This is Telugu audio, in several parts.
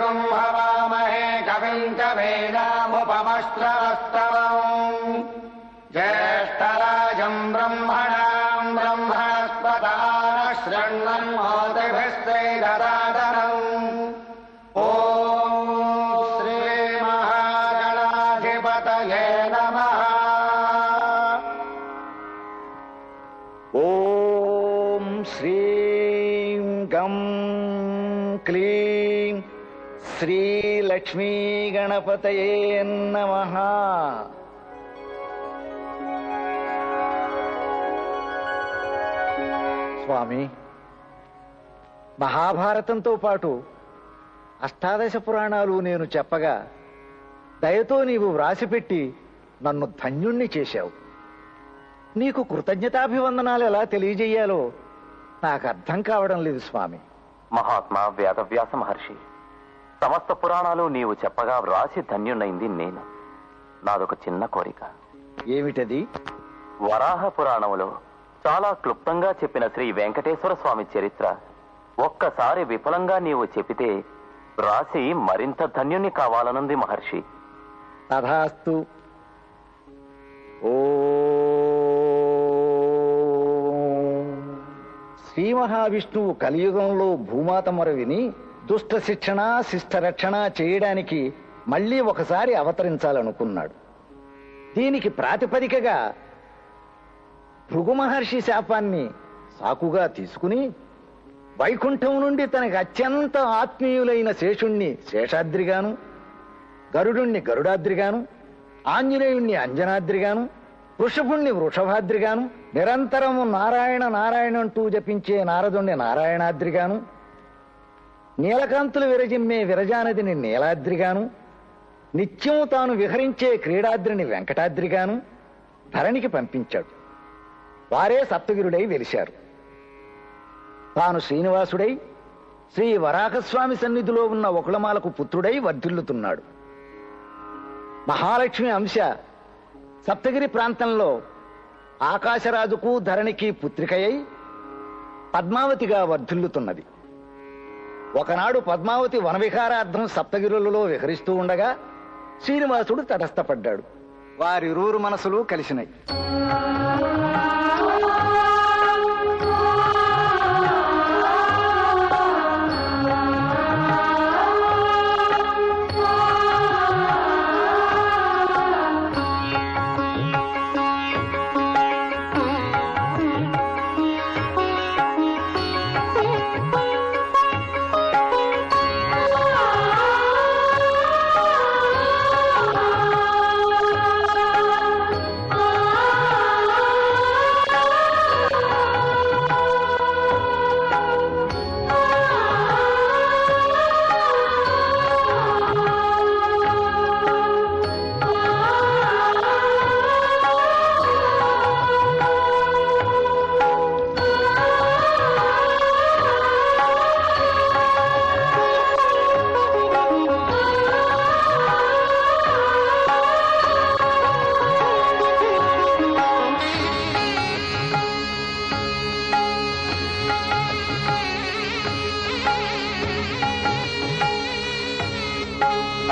कुम्भवामहे कविम् कवेदामुपमश्रवस्तवम् ज्येष्ठराजम् ब्रह्मणाम् ब्रह्मण मोदिभिस्त्रे ददादनम् ओ श्रीमहागणाधिपतये नमः। ॐ श्रीं శ్రీ లక్ష్మీ గణపతయే నమ. స్వామి మహాభారతంతో పాటు అష్టాదశ పురాణాలు నేను చెప్పగా దయతో నీవు వ్రాసిపెట్టి నన్ను ధన్యుణ్ణి చేశావు. నీకు కృతజ్ఞతాభివందనాలు ఎలా తెలియజేయాలో నాకు అర్థం కావడం లేదు స్వామి. మహాత్మా వేదవ్యాస మహర్షి. సమస్త పురాణాలు నీవు చెప్పగా వ్రాసి ధన్యునైంది నేను. నాదొక చిన్న కోరిక. ఏమిటది? వరాహ పురాణములో చాలా క్లుప్తంగా చెప్పిన శ్రీ వెంకటేశ్వర స్వామి చరిత్ర. ఒక్కసారి విఫలంగా నీవు చెబితే వ్రాసి మరింత ధన్యుని కావాలనుంది మహర్షి. తథాస్తు. ఓ. శ్రీ మహావిష్ణువు కలియుగంలో భూమాత మొర విని దుష్ట శిక్షణ శిష్ట రక్షణ చేయడానికి మళ్ళీ ఒకసారి అవతరించాలనుకున్నాడు. దీనికి ప్రాతిపదికగా భృగు మహర్షి శాపాన్ని సాకుగా తీసుకుని వైకుంఠం నుండి తనకు అత్యంత ఆత్మీయులైన శేషుణ్ణి శేషాద్రిగాను గరుడుణ్ణి గరుడాద్రిగాను ఆంజనేయుణ్ణి అంజనాద్రిగాను వృషభుణ్ణి వృషభాద్రిగాను నిరంతరము నారాయణ నారాయణ అంటూ జపించే నారదుణ్ణి నారాయణాద్రిగాను నీలకాంతులు విరజిమ్మే విరజానదిని నీలాద్రిగాను నిత్యం తాను విహరించే క్రీడాద్రిని వెంకటాద్రిగాను ధరణికి పంపించాడు. వారే సప్తగిరుడై వెలిశారు. తాను శ్రీనివాసుడై శ్రీ వరాహస్వామి సన్నిధిలో ఉన్న ఒకళమాలకు పుత్రుడై వర్ధిల్లుతున్నాడు. మహాలక్ష్మి అంశ సప్తగిరి ప్రాంతంలో ఆకాశరాజుకు ధరణికి పుత్రికయై పద్మావతిగా వర్ధిల్లుతున్నది. ఒకనాడు పద్మావతి వనవిహారార్థం సప్తగిరులలో విహరిస్తూ ఉండగా శ్రీనివాసుడు తటస్థపడ్డాడు. వారిరువురు మనసులు కలిసినాయి.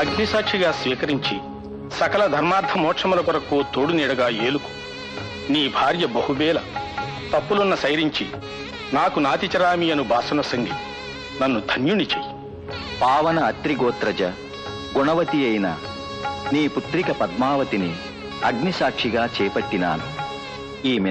అగ్నిసాక్షిగా స్వీకరించి సకల ధర్మార్థ మోక్షముల కొరకు తోడు నీడగా ఏలుకు. నీ భార్య బహుబేల తప్పులున్న సైరించి నాకు నాతిచరామి అను బాసన సంగి నన్ను ధన్యుని చెయ్యి. పావన అత్రిగోత్రజ గుణవతి అయిన నీ పుత్రిక పద్మావతిని అగ్నిసాక్షిగా చేపట్టినాను. ఈమె